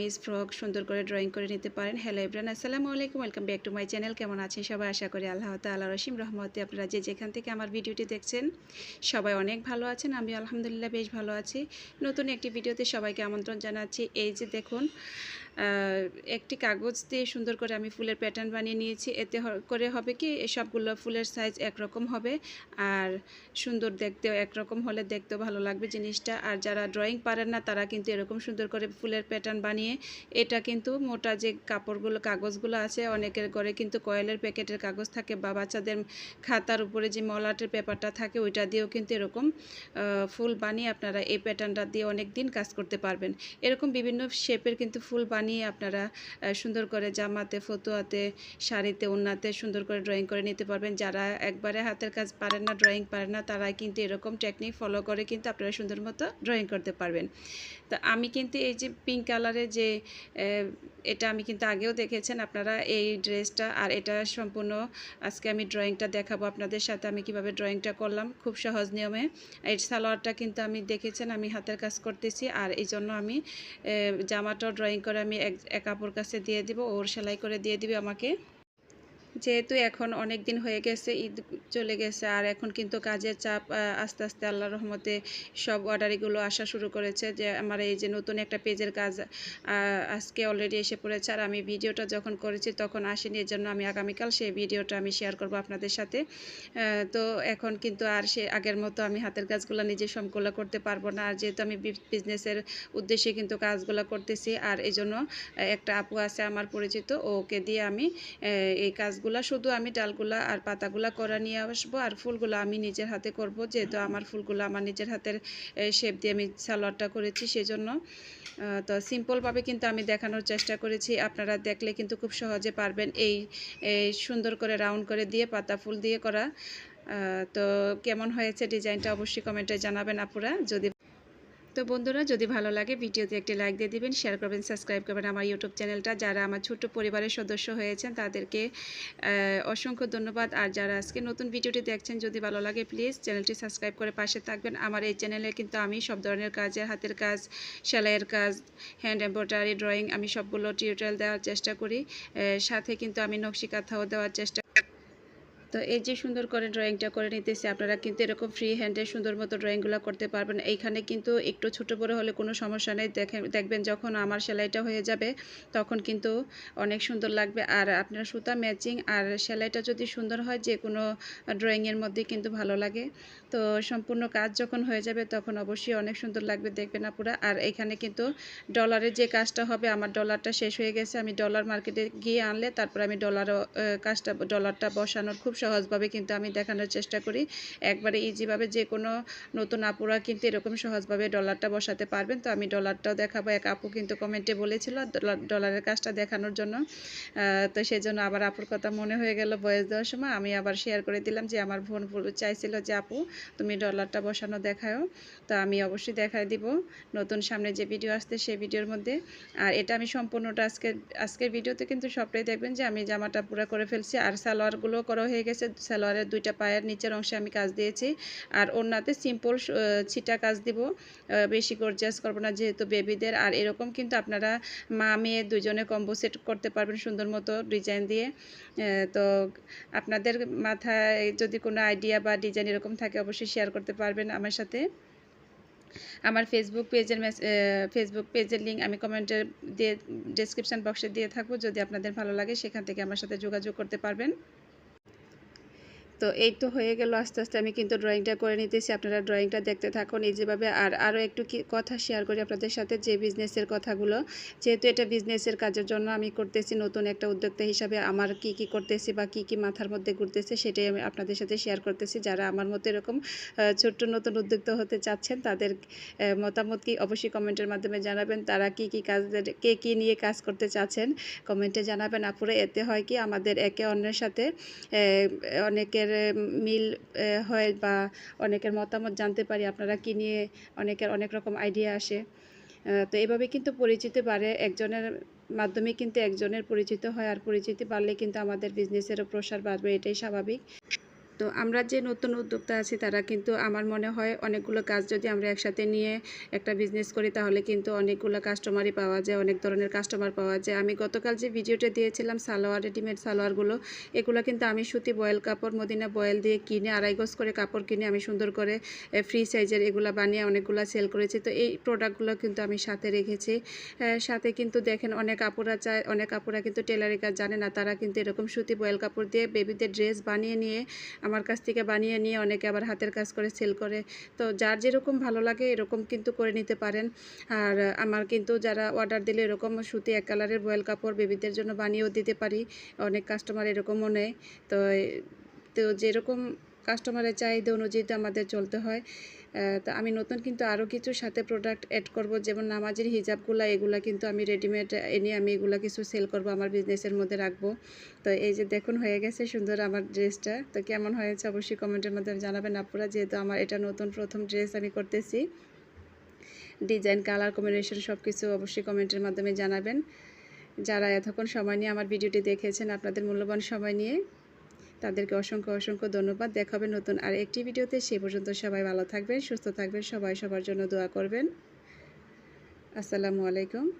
Kameez frock সুন্দর করে drawing করে নিতে পারেন। হ্যালো ইব্রান আসসালামু আলাইকুম welcome back to my channel কেমন আছেন সবাই? আশা করি আল্লাহ তাল্লাহ রসিম রহমতে আপনারা যে যেখান থেকে আমার ভিডিওটি দেখছেন, সবাই অনেক ভালো আছেন। আমি আলহামদুলিল্লাহ বেশ ভালো আছি। নতুন একটি ভিডিওতে সবাইকে আমন্ত্রণ জানাচ্ছি। এই যে দেখুন একটি কাগজ দিয়ে সুন্দর করে আমি ফুলের প্যাটার্ন বানিয়ে নিয়েছি। এতে করে হবে কি সবগুলো ফুলের সাইজ একরকম হবে আর সুন্দর দেখতেও একরকম হলে দেখতেও ভালো লাগবে জিনিসটা। আর যারা ড্রয়িং পারেন না, তারা কিন্তু এরকম সুন্দর করে ফুলের প্যাটার্ন বানিয়ে, এটা কিন্তু মোটা যে কাপড়গুলো, কাগজগুলো আছে, অনেকের ঘরে কিন্তু কয়েলের প্যাকেটের কাগজ থাকে বা বাচ্চাদের খাতার উপরে যে মলাটের পেপারটা থাকে, ওইটা দিয়েও কিন্তু এরকম ফুল বানিয়ে আপনারা এই প্যাটার্নটা দিয়ে অনেক দিন কাজ করতে পারবেন। এরকম বিভিন্ন শেপের কিন্তু ফুল বানিয়ে আপনারা সুন্দর করে জামাতে, ফতুয়াতে, শাড়িতে, ওন্নাতে সুন্দর করে ড্রয়িং করে নিতে পারবেন। যারা একবারে হাতের কাজ পারেন না ড্রয়িং পারেন না তারা কিন্তু এরকম টেকনিক ফলো করে কিন্তু আপনারা সুন্দর মতো ড্রয়িং করতে পারবেন। তো আমি কিন্তু এই যে পিঙ্ক কালারের যে এটা আমি কিন্তু আগেও দেখেছেন, আপনারা এই ড্রেসটা আর এটা সম্পূর্ণ আজকে আমি ড্রয়িংটা দেখাবো আপনাদের সাথে, আমি কীভাবে ড্রয়িংটা করলাম, খুব সহজ নিয়মে। এই সালোয়ারটা কিন্তু আমি দেখেছেন, আমি হাতের কাজ করতেছি আর এই জন্য আমি জামাটাও ড্রয়িং করে আমি এক এক আপুর কাছে দিয়ে দিব ওর সেলাই করে দিয়ে দিবে আমাকে। যেহেতু এখন অনেক দিন হয়ে গেছে, ঈদ চলে গেছে, আর এখন কিন্তু কাজের চাপ আস্তে আস্তে আল্লাহ রহমতে সব অর্ডারিগুলো আসা শুরু করেছে যে আমার এই যে নতুন একটা পেজের কাজ আজকে অলরেডি এসে পড়েছে, আর আমি ভিডিওটা যখন করেছি তখন আসেনি এর জন্য আমি আগামীকাল সেই ভিডিওটা আমি শেয়ার করব আপনাদের সাথে। তো এখন কিন্তু আর সে আগের মতো আমি হাতের কাজগুলো নিজে সম্পূর্ণ করতে পারব না, আর যেহেতু আমি বিজনেসের উদ্দেশ্যে কিন্তু কাজগুলো করতেছি, আর এই জন্য একটা আপু আছে আমার পরিচিত, ওকে দিয়ে আমি এই এই কাজগুলা শুধু আমি ডালগুলা আর পাতাগুলা করা নিয়ে আসব আর ফুলগুলো আমি নিজের হাতে করব, যেহেতু আমার ফুলগুলো আমার নিজের হাতের শেপ দিয়ে আমি সালোয়ারটা করেছি সেজন্য। তো সিম্পলভাবে কিন্তু আমি দেখানোর চেষ্টা করেছি। আপনারা দেখলে কিন্তু খুব সহজে পারবেন এই সুন্দর করে রাউন্ড করে দিয়ে পাতা ফুল দিয়ে করা। তো কেমন হয়েছে ডিজাইনটা অবশ্যই কমেন্টে জানাবেন আপুরা। যদি তো বন্ধুরা, যদি ভালো লাগে ভিডিওতে একটি লাইক দিয়ে দিবেন শেয়ার করবেন সাবস্ক্রাইব করবেন আমার ইউটিউব চ্যানেলটা যারা আমার ছোট্ট পরিবারের সদস্য হয়েছেন, তাদেরকে অসংখ্য ধন্যবাদ। আর যারা আজকে নতুন ভিডিওটি দেখছেন, যদি ভালো লাগে প্লিজ চ্যানেলটি সাবস্ক্রাইব করে পাশে থাকবেন। আমার এই চ্যানেলে কিন্তু আমি সব ধরনের কাজের হাতের কাজ, সেলাইয়ের কাজ হ্যান্ড এম্ব্রয়ডারি ড্রয়িং আমি সবগুলো টিউটোরিয়াল দেওয়ার চেষ্টা করি। সাথে কিন্তু আমি নকশি কাঁথাও দেওয়ার চেষ্টা তো এই যে সুন্দর করে ড্রয়িংটা করে নিতেছি, আপনারা কিন্তু এরকম ফ্রি হ্যান্ডে সুন্দর মতো ড্রয়িংগুলো করতে পারবেন। এইখানে কিন্তু একটু ছোট বড় হলে কোনো সমস্যা নেই। দেখেন দেখবেন যখন আমার সেলাইটা হয়ে যাবে, তখন কিন্তু অনেক সুন্দর লাগবে। আর আপনার সুতা ম্যাচিং আর সেলাইটা যদি সুন্দর হয় যে কোনো ড্রয়িংয়ের মধ্যে কিন্তু ভালো লাগে। তো সম্পূর্ণ কাজ যখন হয়ে যাবে তখন অবশ্যই অনেক সুন্দর লাগবে, দেখবেন আপুরা। আর এখানে কিন্তু ডলারের যে কাজটা হবে, আমার ডলারটা শেষ হয়ে গেছে। আমি ডলার মার্কেটে গিয়ে আনলে তারপর আমি ডলারও কাজটা, ডলারটা বসানোর খুব সহজভাবে কিন্তু আমি দেখানোর চেষ্টা করি। একবারে ইজিভাবে যে কোনো নতুন আপুরা কিন্তু এরকম সহজভাবে ডলারটা বসাতে পারবেন। তো আমি ডলারটাও দেখাবো। এক আপু কিন্তু কমেন্টে বলেছিল ডলার- ডলারের কাজটা দেখানোর জন্য। তো সেই জন্য আবার আপুর কথা মনে হয়ে গেল বয়স দেওয়ার সময়। আমি আবার শেয়ার করে দিলাম যে আমার বোন চাইছিল যে আপু তুমি ডলারটা বসানো দেখাও। তো আমি অবশ্যই দেখাই দিব। নতুন সামনে যে ভিডিও আসছে সেই ভিডিওর মধ্যে। আর এটা আমি সম্পূর্ণটা আজকে, আজকের ভিডিওতে কিন্তু সবটাই দেখবেন যে আমি জামাটা পুরো করে ফেলছি। আর সালোয়ারগুলো করা হয়ে গেছে। সালোয়ারের দুইটা পায়ের নিচের অংশে আমি কাজ দিয়েছি। আর ওনাতে সিম্পল ছিটা কাজ দিব। বেশি গর্জিয়াস করব না যেহেতু বেবিদের আর এরকম কিন্তু আপনারা মা, মেয়ে দুজনে কম্বো সেট করতে পারবেন সুন্দর মতো ডিজাইন দিয়ে। তো আপনাদের মাথায় যদি কোনো আইডিয়া বা ডিজাইন এরকম থাকে অবশ্যই শেয়ার করতে পারবেন আমার সাথে। আমার ফেসবুক পেজের ফেসবুক পেজের লিঙ্ক আমি কমেন্টে দিয়ে ডেসক্রিপশন বক্সে দিয়ে থাকব। যদি আপনাদের ভালো লাগে, সেখান থেকে আমার সাথে যোগাযোগ করতে পারবেন। তো এই তো হয়ে গেল আস্তে আস্তে আমি কিন্তু ড্রয়িংটা করে নিতেছি। আপনারা ড্রয়িংটা দেখতে থাকুন। এই যেভাবে আর আরও একটু কি কথা শেয়ার করি আপনাদের সাথে, যে বিজনেসের কথাগুলো। যেহেতু এটা বিজনেসের কাজের জন্য আমি করতেছি, নতুন একটা উদ্যোক্তা হিসাবে আমার কি কি করতেছি বা কি কি মাথার মধ্যে ঘুরতেছে সেটাই আমি আপনাদের সাথে শেয়ার করতেছি। যারা আমার মতো এরকম ছোট্ট নতুন উদ্যোক্তা হতে চাচ্ছেন, তাদের মতামত কি অবশ্যই কমেন্টের মাধ্যমে জানাবেন। তারা কি কি কাজ কে, কী নিয়ে কাজ করতে চাচ্ছেন, কমেন্টে জানাবেন। আপুরে, এতে হয় কি আমাদের একে অন্যের সাথে অনেকের মিল হয় বা অনেকের মতামত জানতে পারি, আপনারা কি নিয়ে অনেকের অনেক রকম আইডিয়া আসে। তো এভাবে কিন্তু পরিচিতি বাড়ে, একজনের মাধ্যমে কিন্তু একজনের পরিচিত হয়, আর পরিচিতি বাড়লে কিন্তু আমাদের বিজনেসেরও প্রসার বাড়বে, এটাই স্বাভাবিক। তো আমরা যে নতুন উদ্যোক্তা আছি, তারা কিন্তু আমার মনে হয় অনেকগুলো কাজ যদি আমরা একসাথে নিয়ে একটা বিজনেস করি, তাহলে কিন্তু অনেকগুলো কাস্টমারই পাওয়া যায়, অনেক ধরনের কাস্টমার পাওয়া যায়। আমি গতকাল যে ভিডিওটা দিয়েছিলাম, সালোয়ার রেডিমেড সালোয়ারগুলো, এগুলো কিন্তু আমি সুতি বয়েল কাপড়, মদিনা বয়েল দিয়ে কিনে, আড়াই গজ করে কাপড় কিনে আমি সুন্দর করে ফ্রি সাইজের এগুলো বানিয়ে অনেকগুলো সেল করেছি। তো এই প্রোডাক্টগুলো কিন্তু আমি সাথে রেখেছি। সাথে কিন্তু দেখেন অনেক আপুরা চায়, অনেক আপুরা কিন্তু টেলারি কাজ জানে না, তারা কিন্তু এরকম সুতি বয়েল কাপড় দিয়ে বেবিদের ড্রেস বানিয়ে নিয়ে আমার কাছ থেকে বানিয়ে নিয়ে অনেকে আবার হাতের কাজ করে সেল করে। তো যার যেরকম ভালো লাগে এরকম কিন্তু করে নিতে পারেন। আর আমার কিন্তু যারা অর্ডার দিলে এরকম সুতি এক কালারের বয়েল কাপড় বেবিদের জন্য বানিয়েও দিতে পারি। অনেক কাস্টমার এরকমও নেয়। তো তো যেরকম কাস্টমারের চাহিদা অনুযায়ী তো আমাদের চলতে হয়। তো আমি নতুন কিন্তু আরও কিছু সাথে প্রোডাক্ট অ্যাড করব, যেমন নামাজের হিজাবগুলো, এগুলা কিন্তু আমি রেডিমেড এনে আমি এগুলো কিছু সেল করব, আমার বিজনেসের মধ্যে রাখব। তো এই যে দেখুন হয়ে গেছে সুন্দর আমার ড্রেসটা তো কেমন হয়েছে অবশ্যই কমেন্টের মধ্যে জানাবেন আপনারা যেহেতু আমার এটা নতুন প্রথম ড্রেস আমি করতেছি। ডিজাইন কালার কম্বিনেশন সব কিছু অবশ্যই কমেন্টের মাধ্যমে জানাবেন। যারা এতক্ষণ সময় নিয়ে আমার ভিডিওটি দেখেছেন, আপনাদের মূল্যবান সময় নিয়ে। তাদেরকে অসংখ্য অসংখ্য ধন্যবাদ। দেখা হবে নতুন আর একটি ভিডিওতে। সে পর্যন্ত সবাই ভালো থাকবেন, সুস্থ থাকবেন, সবাই সবার জন্য দোয়া করবেন। আসসালামু আলাইকুম।